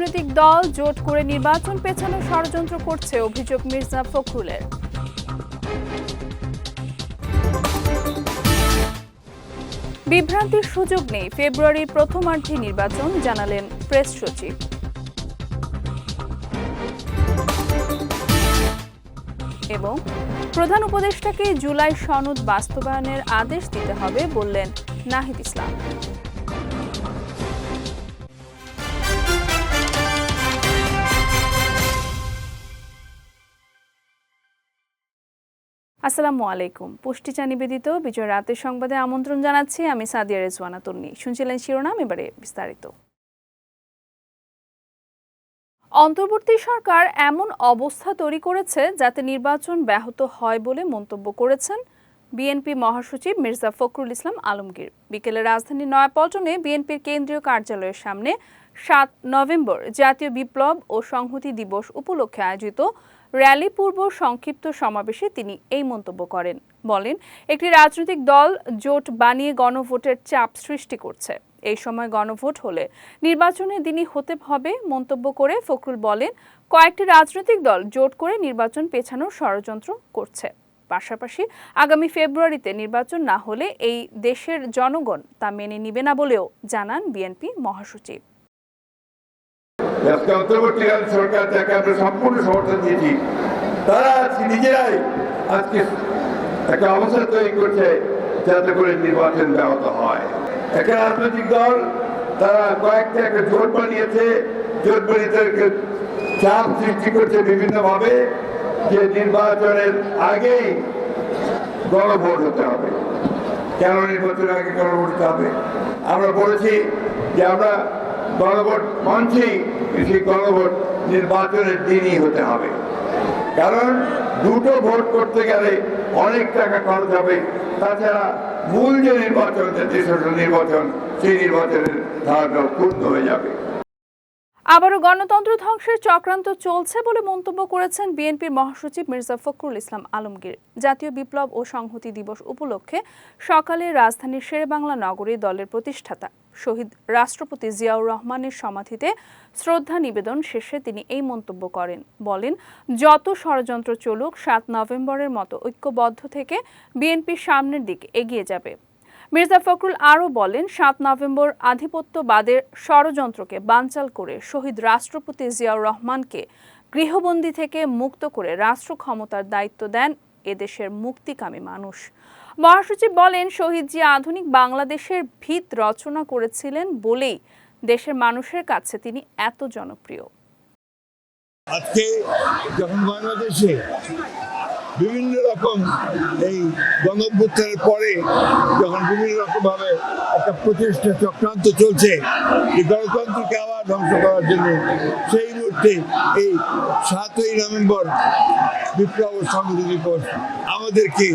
রাজনৈতিক দল জোট করে নির্বাচন পেছানোর ষড়যন্ত্র করছে অভিযোগ মির্জা ফখরুলের। বিভ্রান্তির সুযোগ নেই ফেব্রুয়ারির প্রথমার্ধে নির্বাচন, জানালেন প্রেস সচিব। এবং প্রধান উপদেষ্টাকে জুলাই সনদ বাস্তবায়নের আদেশ দিতে হবে বললেন নাহিদ ইসলাম। আসসালামু আলাইকুম। পুষ্টিচা নিবেদিত বিজয় রাতের সংবাদে আমন্ত্রণ জানাচ্ছি আমি সাদিয়া রেজওয়ানা তন্নি শুনছিলেন শিরোনাম, এবারে বিস্তারিত। অন্তর্বর্তী সরকার এমন অবস্থা তৈরি করেছে যাতে নির্বাচন ব্যাহত হয় বলে মন্তব্য করেছেন বিএনপি মহাসচিব মির্জা ফখরুল ইসলাম আলমগীর। বিকেলে রাজধানীর নয়াপল্টনে বিএনপির কেন্দ্রীয় কার্যালয়ের সামনে সাত নভেম্বর জাতীয় বিপ্লব ও সংহতি দিবস উপলক্ষে আয়োজিত র্যালি পূর্ব সংক্ষিপ্ত সমাবেশে তিনি এই মন্তব্য করেন। বলেন, একটি রাজনৈতিক দল জোট বানিয়ে গণভোটের চাপ সৃষ্টি করছে। এই সময় গণভোট হলে নির্বাচনের দিনই হতে হবে মন্তব্য করে ফখরুল বলেন, কয়েকটি রাজনৈতিক দল জোট করে নির্বাচন পেছানোর ষড়যন্ত্র করছে। পাশাপাশি আগামী ফেব্রুয়ারিতে নির্বাচন না হলে এই দেশের জনগণ তা মেনে নিবে না বলেও জানান বিএনপি মহাসচিব। আজকে অন্তর্বর্তীকালীন সরকার যাকে আমরা সম্পূর্ণ সমর্থন দিয়েছি। তারা আজকে নিজেরাই আজকে একটা অবস্থা তৈরি করছে যাতে করে নির্বাচন ব্যাহত হয়। একটা রাজনৈতিক দল, তারা কয়েকটা একটা জোট বানিয়েছে। জোট বানিয়ে তাদেরকে চাপ সৃষ্টি করছে বিভিন্নভাবে যে নির্বাচনের আগেই গণভোট হতে হবে। কেন নির্বাচনের আগে গণভোট হতে হবে? আমরা বলেছি যে আমরা গণভোট মঞ্চেই সেই গণভোট নির্বাচনের দিনই হতে হবে। কারণ দুটো ভোট করতে গেলে অনেক টাকা খরচ হবে। তাছাড়া মূল যে নির্বাচন দেশের নির্বাচন, সেই নির্বাচনের ধারণা পূর্ণ হয়ে যাবে। আবারও গণতন্ত্র ধ্বংসের চক্রান্ত চলছে বলে মন্তব্য করেছেন বিএনপির মহাসচিব মির্জা ফখরুল ইসলাম আলমগীর। জাতীয় বিপ্লব ও সংহতি দিবস উপলক্ষে সকালে রাজধানীর শেরেবাংলা নগরী দলের প্রতিষ্ঠাতা শহীদ রাষ্ট্রপতি জিয়াউর রহমানের সমাধিতে শ্রদ্ধা নিবেদন শেষে তিনি এই মন্তব্য করেন। বলেন, যত ষড়যন্ত্র চলুক, সাত নভেম্বরের মতো ঐক্যবদ্ধ থেকে বিএনপি সামনের দিকে এগিয়ে যাবে। মির্জা ফখরুল আরও বলেন, সাত নভেম্বর আধিপত্যবাদের ষড়যন্ত্রকে বানচাল করে শহীদ রাষ্ট্রপতি জিয়াউর রহমানকে গৃহবন্দী থেকে মুক্ত করে রাষ্ট্র ক্ষমতার দায়িত্ব দেন এদেশের মুক্তিকামী মানুষ। মহাসচিব বলেন, শহীদ জিয়া আধুনিক বাংলাদেশের ভিত রচনা করেছিলেন বলেই দেশের মানুষের কাছে তিনি এত জনপ্রিয়। আজকে যখন বাংলাদেশে বিভিন্ন রকম এই গণঅভ্যুত্থানের পরে যখন বিভিন্ন রকম ভাবে একটা প্রচেষ্টা চক্রান্ত চলছে যে গণতন্ত্রকে আবার ধ্বংস করার জন্য সেই মুহূর্তে এই সাতই নভেম্বর বিপ্লব সংহতি দিবস আমাদেরকে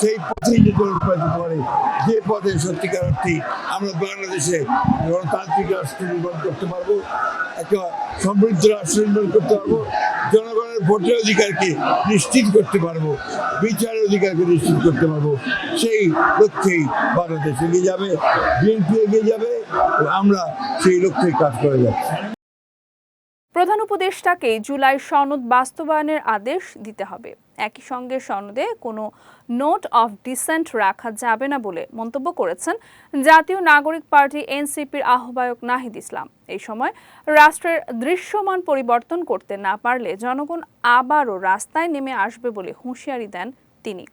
সেই যেতে অনুপ্রাণিত করে যে পথে সত্যিকার অর্থে আমরা বাংলাদেশে গণতান্ত্রিক রাষ্ট্র নির্মাণ করতে পারব, একটা সমৃদ্ধ রাষ্ট্র নির্মাণ করতে পারব জনগণের ভোটের অধিকারকে নিশ্চিত করতে পারব বিচার অধিকারকে নিশ্চিত করতে পারব, সেই লক্ষ্যেই বাংলাদেশ এগিয়ে যাবে বিএনপি এগিয়ে যাবে, আমরা সেই লক্ষ্যেই কাজ করে যাচ্ছি। প্রধান উপদেষ্টাকে জুলাই সনদ বাস্তবায়নের আদেশ দিতে হবে। একই সঙ্গে সনদে কোনো নোট অফ ডিসেন্ট রাখা যাবে না বলে মন্তব্য করেছেন জাতীয় নাগরিক পার্টি এনসিপির আহ্বায়ক নাহিদ ইসলাম। এই সময় রাষ্ট্রের দৃশ্যমান পরিবর্তন করতে না পারলে জনগণ আবারও রাস্তায় নেমে আসবে বলে হুঁশিয়ারি দেন তিনি।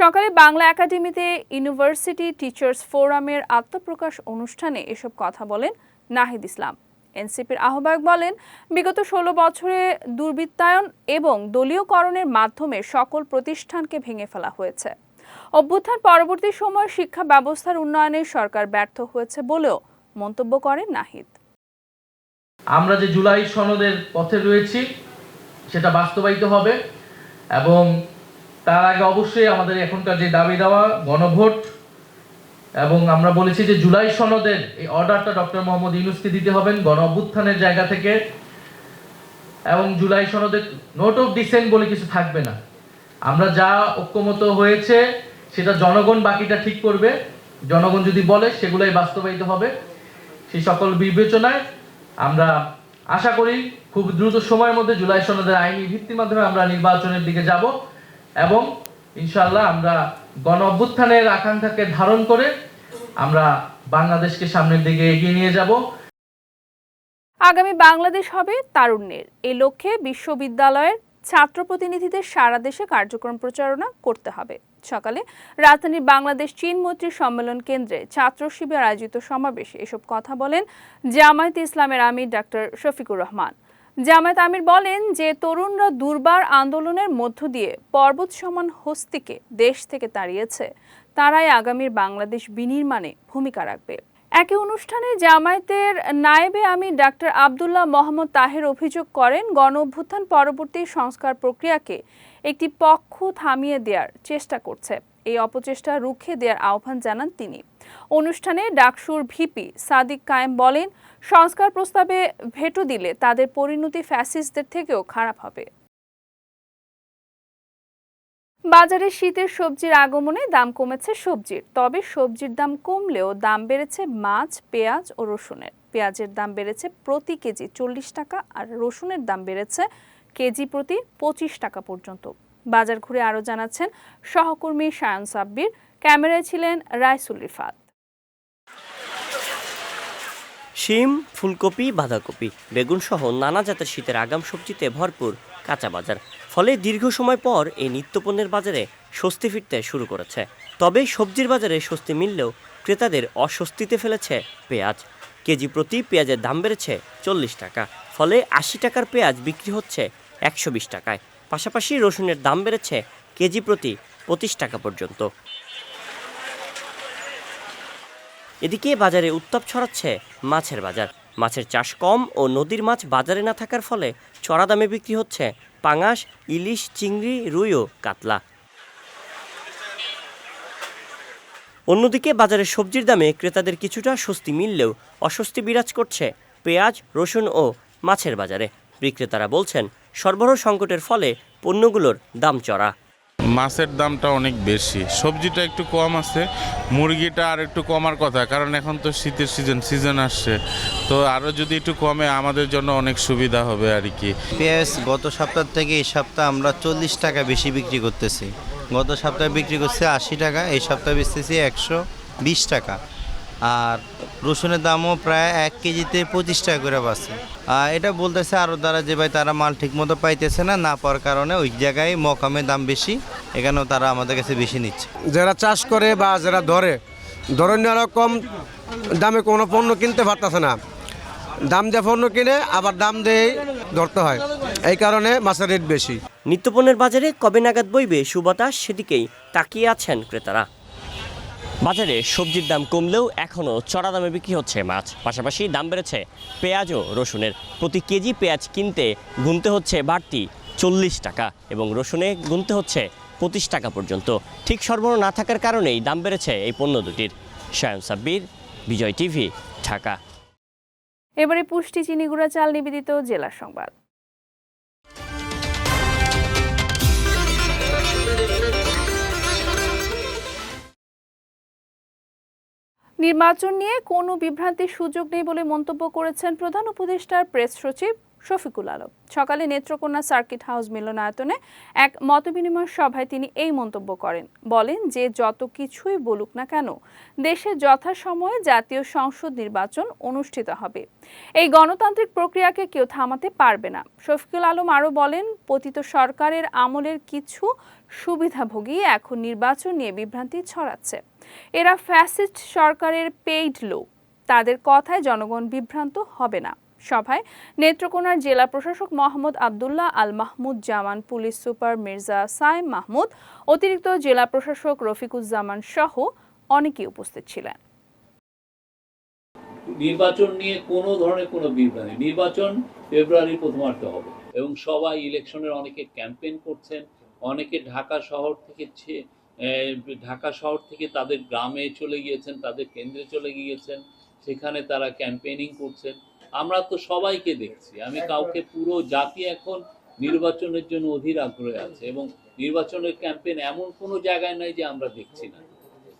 সকালে বাংলা একাডেমিতে ইউনিভার্সিটি টিচার্স ফোরামের আত্মপ্রকাশ অনুষ্ঠানে এসব কথা বলেন নাহিদ ইসলাম। এনসিপির আহ্বায়ক বলেন, বিগত ষোলো বছরে দুর্বৃত্তায়ন এবং দলীয়করণের মাধ্যমে সকল প্রতিষ্ঠানকে ভেঙে ফেলা হয়েছে। অভ্যুত্থান পরবর্তী সময়ে শিক্ষা ব্যবস্থার উন্নয়নে সরকার ব্যর্থ হয়েছে বলেও মন্তব্য করেন নাহিদ। আমরা যে জুলাই সনদের পথে রয়েছি, সেটা বাস্তবায়িত হবে এবং তার আগে অবশ্যই আমাদের এখনকার যে দাবি দেওয়া, গণভোট এবং আমরা বলেছি যে জুলাই সনদের এই অর্ডারটা ডক্টর মোহাম্মদ ইউনুসকে দিতে হবেন গণ অভ্যুত্থানের জায়গা থেকে। এবং জুলাই সনদের নোট অফ ডিসেন্ট বলে কিছু থাকবে না। আমরা যা ঐক্যমত হয়েছে, সেটা জনগণ বাকিটা ঠিক করবে। জনগণ যদি বলে, সেগুলাই বাস্তবায়িত হবে। সেই সকল বিবেচনায় আমরা আশা করি খুব দ্রুত সময়ের মধ্যে জুলাই সনদের আইনি ভিত্তির মাধ্যমে আমরা নির্বাচনের দিকে যাব। এবং ইনশাল্লাহ আমরা গণ অভ্যুত্থানের আকাঙ্ক্ষাকে ধারণ করে আমরা বাংলাদেশকে সামনের দিকে এগিয়ে নিয়ে যাব। আগামী বাংলাদেশ হবে তারুণ্যের। এই লক্ষ্যে বিশ্ববিদ্যালয়ের ছাত্র প্রতিনিধিদের সারা দেশে কার্যক্রম প্রচারণা করতে হবে। সকালে রাজধানীর বাংলাদেশ চীন মৈত্রী সম্মেলন কেন্দ্রে ছাত্র শিবির আয়োজিত সমাবেশে এসব কথা বলেন জামায়াত ইসলামের আমির ডাক্তার শফিকুর রহমান। জামায়াত আমির বলেন যে তরুণরা দুর্বার আন্দোলনের মধ্য দিয়ে পর্বত সমান হস্তিকে দেশ থেকে তাড়িয়েছে। তারাই আগামীর বাংলাদেশ বিনির্মাণে ভূমিকা রাখবে। একই অনুষ্ঠানে জামায়াতের নায়েবে আমি ডাক্তার আবদুল্লাহ মোহাম্মদ তাহের অভিযোগ করেন গণ অভ্যুত্থান পরবর্তী সংস্কার প্রক্রিয়াকে একটি পক্ষ থামিয়ে দেওয়ার চেষ্টা করছে। এই অপচেষ্টা রুখে দেওয়ার আহ্বান জানান তিনি। অনুষ্ঠানে ডাকসুর ভিপি সাদিক কায়েম বলেন, সংস্কার প্রস্তাবে ভেটো দিলে তাদের পরিণতি ফ্যাসিস্টদের থেকেও খারাপ হবে। বাজারে শীতের সবজির আগমনে দাম কমেছে সবজির, তবে সবজির দাম কমলেও দাম বেড়েছে মাছ, পেঁয়াজ ও রসুনের। পেঁয়াজের দাম বেড়েছে প্রতি কেজি চল্লিশ টাকা আর রসুনের দাম বেড়েছে কেজি প্রতি পঁচিশ টাকা পর্যন্ত। বাজার ঘুরে আরও জানাচ্ছেন সহকর্মী সায়ন সাব্বির ক্যামেরায় ছিলেন রাইসুল রিফাত। শিম, ফুলকপি, বাঁধাকপি বেগুন সহ নানা জাতের শীতের আগাম সবজিতে ভরপুর কাঁচা বাজার। ফলে দীর্ঘ সময় পর এই নিত্যপণ্যের বাজারে স্বস্তি ফিরতে শুরু করেছে। তবে সবজির বাজারে স্বস্তি মিললেও ক্রেতাদের অস্বস্তিতে ফেলেছে পেঁয়াজ। কেজি প্রতি পেঁয়াজের দাম বেড়েছে চল্লিশ টাকা। ফলে আশি টাকার পেঁয়াজ বিক্রি হচ্ছে একশো বিশ টাকায়। পাশাপাশি রসুনের দাম বেড়েছে কেজি প্রতি পঁচিশ টাকা পর্যন্ত। এদিকে বাজারে উত্তাপ ছড়াচ্ছে মাছের বাজার। মাছের চাষ কম ও নদীর মাছ বাজারে না থাকার ফলে চড়া দামে বিক্রি হচ্ছে পাঙাশ, ইলিশ, চিংড়ি, রুই ও কাতলা। অন্যদিকে বাজারে সবজির দামে ক্রেতাদের কিছুটা স্বস্তি মিললেও অস্বস্তি বিরাজ করছে পেঁয়াজ, রসুন ও মাছের বাজারে। বিক্রেতারা বলছেন, সরবরাহ সংকটের ফলে পণ্যগুলোর দাম চড়া। মাছের দামটা অনেক বেশি। সবজিটা একটু কম আছে, মুরগিটা আর একটু কমার কথা, কারণ এখন তো শীতের সিজন সিজন আসছে। তো আরও যদি একটু কমে, আমাদের জন্য অনেক সুবিধা হবে আর কি। পেঁয়াজ গত সপ্তাহ থেকে এই সপ্তাহ আমরা চল্লিশ টাকা বেশি বিক্রি করতেছি। গত সপ্তাহে বিক্রি করছে আশি টাকা, এই সপ্তাহে বেচতেছি একশো বিশ টাকা। আর রসুনের দামও প্রায় এক কেজিতে পঁচিশ টাকা করে আর এটা বলতেছে আরও দ্বারা যে ভাই তারা মাল ঠিকমতো পাইতেছে না না পাওয়ার কারণে ওই জায়গায় মকামে দাম বেশি এখানেও তারা আমাদের কাছে বেশি নিচ্ছে। যারা চাষ করে বা যারা ধরে ধরনীয় কম দামে কোনো পণ্য কিনতে পারতেছে না। দাম দিয়ে পণ্য কিনে আবার দাম দিয়ে ধরতে হয়। এই কারণে মাছের রেট বেশি। নিত্যপণ্যের বাজারে কবে নাগাদ বইবে সুবাতাস সেদিকেই তাকিয়ে আছেন ক্রেতারা। বাজারে সবজির দাম কমলেও এখনও চড়া দামে বিক্রি হচ্ছে মাছ। পাশাপাশি দাম বেড়েছে পেঁয়াজ ও রসুনের। প্রতি কেজি পেঁয়াজ কিনতে গুনতে হচ্ছে বাড়তি চল্লিশ টাকা এবং রসুনে গুনতে হচ্ছে পঁচিশ টাকা পর্যন্ত। ঠিক সরবরাহ না থাকার কারণেই দাম বেড়েছে এই পণ্য দুটির। সায়ন সাব্বির, বিজয় টিভি, ঢাকা। এবারে পুষ্টি, চিনিগুড়া, চাল নিবেদিত জেলা সংবাদ। নির্বাচন নিয়ে কোনো বিভ্রান্তির সুযোগ নেই বলে মন্তব্য করেছেন প্রধান উপদেষ্টার প্রেস সচিব শফিকুল আলম। সকালে নেত্রকোনা সার্কিট হাউস মিলনায়তনে এক মতবিনিময় সভায় তিনি এই মন্তব্য করেন। বলেন যে যত কিছুই বলুক না কেন, দেশে যথাসময়ে জাতীয় সংসদ নির্বাচন অনুষ্ঠিত হবে। এই গণতান্ত্রিক প্রক্রিয়াকে কেউ থামাতে পারবে না। শফিকুল আলম আরও বলেন, পতিত সরকারের আমলের কিছু সুবিধাভোগী এখন নির্বাচন নিয়ে বিভ্রান্তি ছড়াচ্ছে। এরা ফ্যাসিস্ট সরকারের পেইড লোক। তাদের কথায় জনগণ বিভ্রান্ত হবে না। সভায় নেত্রকোনার জেলা প্রশাসক মোহাম্মদ আবদুল্লাহ আল মাহমুদ জামান পুলিশ সুপার মির্জা সাইম মাহমুদ, অতিরিক্ত জেলা প্রশাসক রফিকুজ্জামান সহ অনেকেই উপস্থিত ছিলেন। নির্বাচন নিয়ে কোনো ধরনের কোনো বিভ্রান্তি নির্বাচন ফেব্রুয়ারির প্রথমার্ধে হবে এবং সবাই ইলেকশনের অনেকে ক্যাম্পেইন করছেন। অনেকে ঢাকা শহর থেকে ঢাকা শহর থেকে তাদের গ্রামে চলে গিয়েছেন তাদের কেন্দ্রে চলে গিয়েছেন সেখানে তারা ক্যাম্পেইনিং করছেন। আমরা তো সবাইকে দেখছি। আমি কাউকে পুরো জাতি এখন নির্বাচনের জন্য অধীর আগ্রহে আছে এবং নির্বাচনের ক্যাম্পেইন এমন কোনো জায়গায় নাই যে আমরা দেখছি না।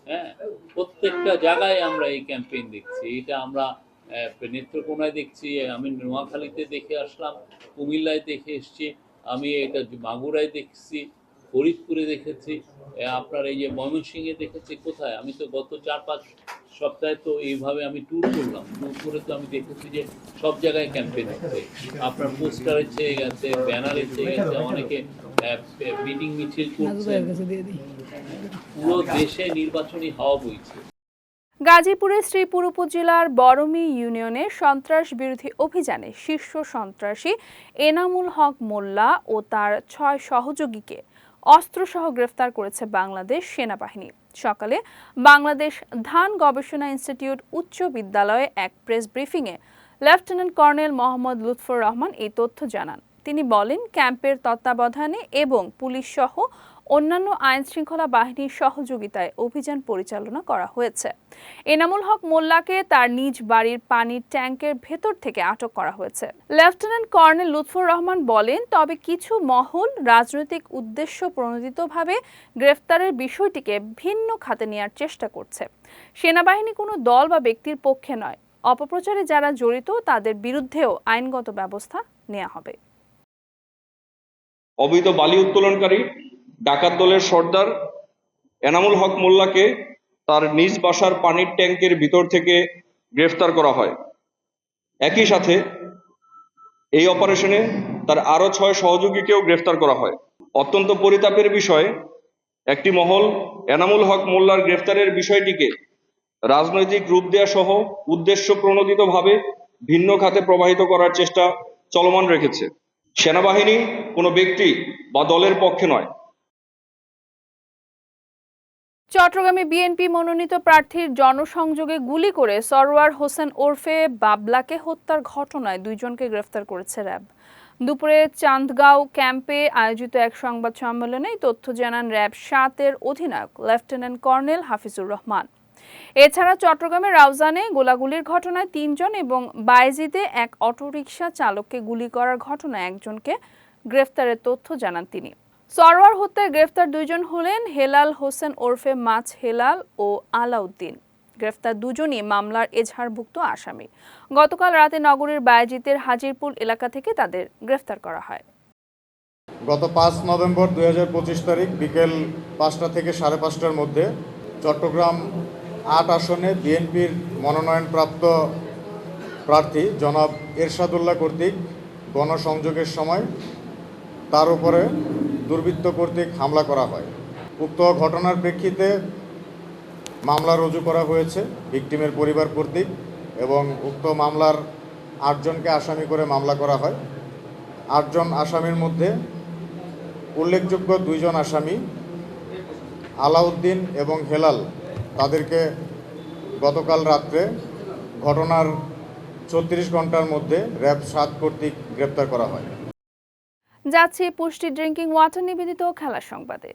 হ্যাঁ? প্রত্যেকটা জায়গায় আমরা এই ক্যাম্পেইন দেখছি। এটা আমরা নেত্রকোনায় দেখছি আমি নোয়াখালীতে দেখে আসলাম কুমিল্লায় দেখে এসেছি। আমি এটা মাগুরায় দেখছি ফরিদপুরে দেখেছি আপনার এই যে ময়মনসিংহে দেখেছি কোথায়? আমি তো গত চার পাঁচ সপ্তাহে তো এইভাবে আমি ট্যুর করলাম। ট্যুর করে তো আমি দেখেছি যে সব জায়গায় ক্যাম্পেইন হচ্ছে। আপনার পোস্টারে চেয়ে গেছে ব্যানারে চেয়ে গেছে অনেকে মিটিং মিছিল করছে পুরো দেশে নির্বাচনী হওয়া বইছে। গাজীপুরের শ্রীপুর উপজেলার বরমি ইউনিয়নে সন্ত্রাস বিরোধী অভিযানে শীর্ষ সন্ত্রাসী এনামুল হক মোল্লা ও তার ছয় সহযোগীকে অস্ত্রসহ গ্রেফতার করেছে বাংলাদেশ সেনাবাহিনী। সকালে বাংলাদেশ ধান গবেষণা ইনস্টিটিউট উচ্চ বিদ্যালয়ে এক প্রেস ব্রিফিংয়ে লেফটেন্যান্ট কর্নেল মোহাম্মদ লুৎফর রহমান এই তথ্য জানান। তিনি বলেন, ক্যাম্পের তত্ত্বাবধানে এবং পুলিশ সহ অন্যান্য আইন শৃঙ্খলা বাহিনীর সহযোগিতায় অভিযান পরিচালনা করা হয়েছে। এনামুল হক মোল্লাকে তার নিজ বাড়ির পানির ট্যাঙ্কের ভেতর থেকে আটক করা হয়েছে। লেফটেন্যান্ট কর্নেল লুৎফর রহমান বলেন, তবে কিছু মহল রাজনৈতিক উদ্দেশ্য প্রণোদিতভাবে গ্রেফতারের বিষয়টিকে ভিন্ন খাতে নেওয়ার চেষ্টা করছে। সেনাবাহিনী কোনো দল বা ব্যক্তির পক্ষে নয়। অপপ্রচারে যারা জড়িত, তাদের বিরুদ্ধেও আইনগত ব্যবস্থা নেওয়া হবে। অবৈধ বালি উত্তোলনকারী ডাকাত দলের সর্দার এনামুল হক মোল্লাকে তার নিজ বাসার পানির ট্যাঙ্কের ভিতর থেকে গ্রেফতার করা হয়। একই সাথে এই অপারেশনে তার আরও ছয় সহযোগীকেও গ্রেফতার করা হয়। অত্যন্ত পরিতাপের বিষয়, একটি মহল এনামুল হক মোল্লার গ্রেফতারের বিষয়টিকে রাজনৈতিক রূপ দেওয়া সহ উদ্দেশ্য প্রণোদিতভাবে ভিন্ন খাতে প্রবাহিত করার চেষ্টা চলমান রেখেছে। সেনাবাহিনী কোনো ব্যক্তি বা দলের পক্ষে নয়। চট্টগ্রামে বিএনপি মনোনীত প্রার্থীর জনসংযোগে গুলি করে সরওয়ার হোসেন ওরফে বাবলাকে হত্যার ঘটনায় দুইজনকে গ্রেফতার করেছে র্যাব। দুপুরে চান্দগাঁও ক্যাম্পে আয়োজিত এক সংবাদ সম্মেলনে তথ্য জানান র্যাব সাতের অধিনায়ক, লেফটেন্যান্ট কর্নেল হাফিজুর রহমান। এছাড়া চট্টগ্রামের রাউজানে গোলাগুলির ঘটনায় তিনজন এবং বাইজিদে এক অটোরিকশা চালককে গুলি করার ঘটনায় একজনকে গ্রেফতারের তথ্য জানান তিনি। সরওয়ার হত্যায় গ্রেফতার দুইজন হলেন হেলাল হোসেন ওরফে মাছ হেলাল ও আলাউদ্দিন। গ্রেফতার দুজনই মামলার এজাহারভুক্ত আসামি। গতকাল রাতে নগরীর বায়াজিতের হাজিরপুর এলাকা থেকে তাদের গ্রেফতার করা হয়। গত পাঁচ নভেম্বর দু হাজার পঁচিশ তারিখ বিকেল পাঁচটা থেকে সাড়ে পাঁচটার মধ্যে চট্টগ্রাম আট আসনে বিএনপির মনোনয়নপ্রাপ্ত প্রার্থী জনাব এরশাদুল্লাহ কর্তৃক গণসংযোগের সময় তার উপরে দুর্বৃত্ত কর্তৃক হামলা করা হয়। উক্ত ঘটনার প্রেক্ষিতে মামলা রুজু করা হয়েছে ভিকটিমের পরিবার কর্তৃক এবং উক্ত মামলার আটজনকে আসামি করে মামলা করা হয়। আটজন আসামির মধ্যে উল্লেখযোগ্য দুইজন আসামি আলাউদ্দিন এবং হেলাল তাদেরকে গতকাল রাত্রে ঘটনার ছত্রিশ ঘণ্টার মধ্যে র্যাব সাত কর্তৃক গ্রেপ্তার করা হয়। যাচ্ছে পুষ্টি ড্রিঙ্কিং ওয়াটার নিবেদিত খেলার সংবাদে।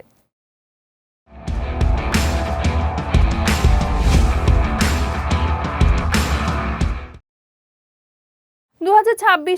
দু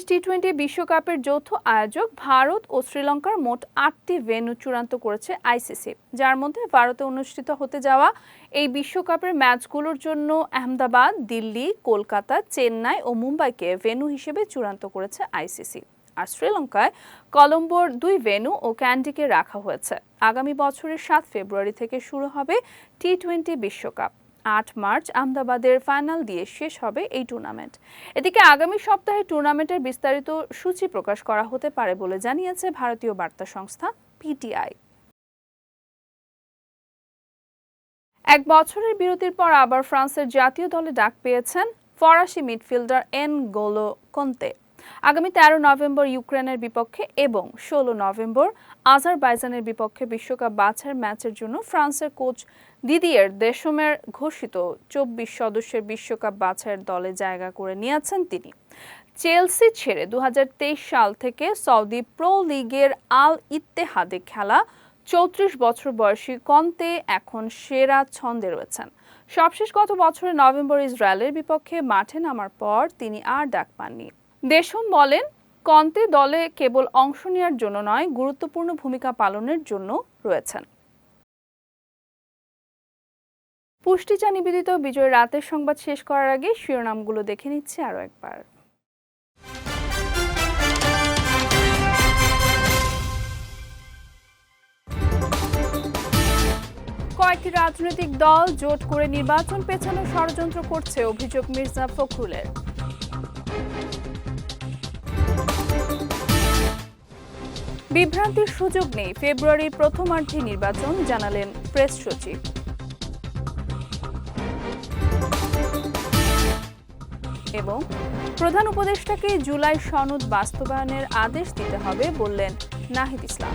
টি টোয়েন্টি বিশ্বকাপের যৌথ আয়োজক ভারত ও শ্রীলঙ্কার মোট আটটি ভেন্যু চূড়ান্ত করেছে আইসিসি যার মধ্যে ভারতে অনুষ্ঠিত হতে যাওয়া এই বিশ্বকাপের ম্যাচগুলোর জন্য আহমেদাবাদ, দিল্লি, কলকাতা, চেন্নাই ও মুম্বাইকে ভেন্যু হিসেবে চূড়ান্ত করেছে আইসিসি আর শ্রীলঙ্কায় কলম্বোর দুই ভেন্যু ও ক্যান্ডিকে রাখা হয়েছে। আগামী বছরের সাত ফেব্রুয়ারি থেকে শুরু হবে টি টোয়েন্টি বিশ্বকাপ। আট মার্চ আহমেদাবাদের ফাইনাল দিয়ে শেষ হবে এই টুর্নামেন্ট। এদিকে আগামী সপ্তাহে টুর্নামেন্টের বিস্তারিত সূচি প্রকাশ করা হতে পারে বলে জানিয়েছে ভারতীয় বার্তা সংস্থা পিটিআই এক বছরের বিরতির পর আবার ফ্রান্সের জাতীয় দলে ডাক পেয়েছেন ফরাসি মিডফিল্ডার এন গোলো কন্তে। আগামী তেরো নভেম্বর ইউক্রেনের বিপক্ষে এবং ষোলো নভেম্বর আজারবাইজানের বিপক্ষে বিশ্বকাপ বাছার ম্যাচের জন্য ফ্রান্সের কোচ দিদিয়ের দেশমের ঘোষিত চব্বিশ সদস্যের বিশ্বকাপ বাছাইয়ের দলে জায়গা করে নিয়েছেন তিনি। চেলসি ছেড়ে দু সাল থেকে সৌদি প্রো লিগের আল ইত্তেহাদে খেলা চৌত্রিশ বছর বয়সী কন্তে এখন সেরা ছন্দে রয়েছেন। সবশেষ গত বছরের নভেম্বর ইসরায়েলের বিপক্ষে মাঠে নামার পর তিনি আর ডাক পাননি। দেশম বলেন, কন্তে দলে কেবল অংশ নেওয়ার জন্য নয়, গুরুত্বপূর্ণ ভূমিকা পালনের জন্য রয়েছেন। পুষ্টিচা নিবেদিত বিজয় রাতের সংবাদ শেষ করার আগে শিরোনামগুলো দেখে নিচ্ছে আরও একবার। কয়েকটি রাজনৈতিক দল জোট করে নির্বাচন পেছানোর ষড়যন্ত্র করছে অভিযোগ মির্জা ফখরুলের। বিভ্রান্তির সুযোগ নেই ফেব্রুয়ারির প্রথমার্ধে নির্বাচন, জানালেন প্রেস সচিব। এবং প্রধান উপদেষ্টাকে জুলাই সনদ বাস্তবায়নের আদেশ দিতে হবে বললেন নাহিদ ইসলাম।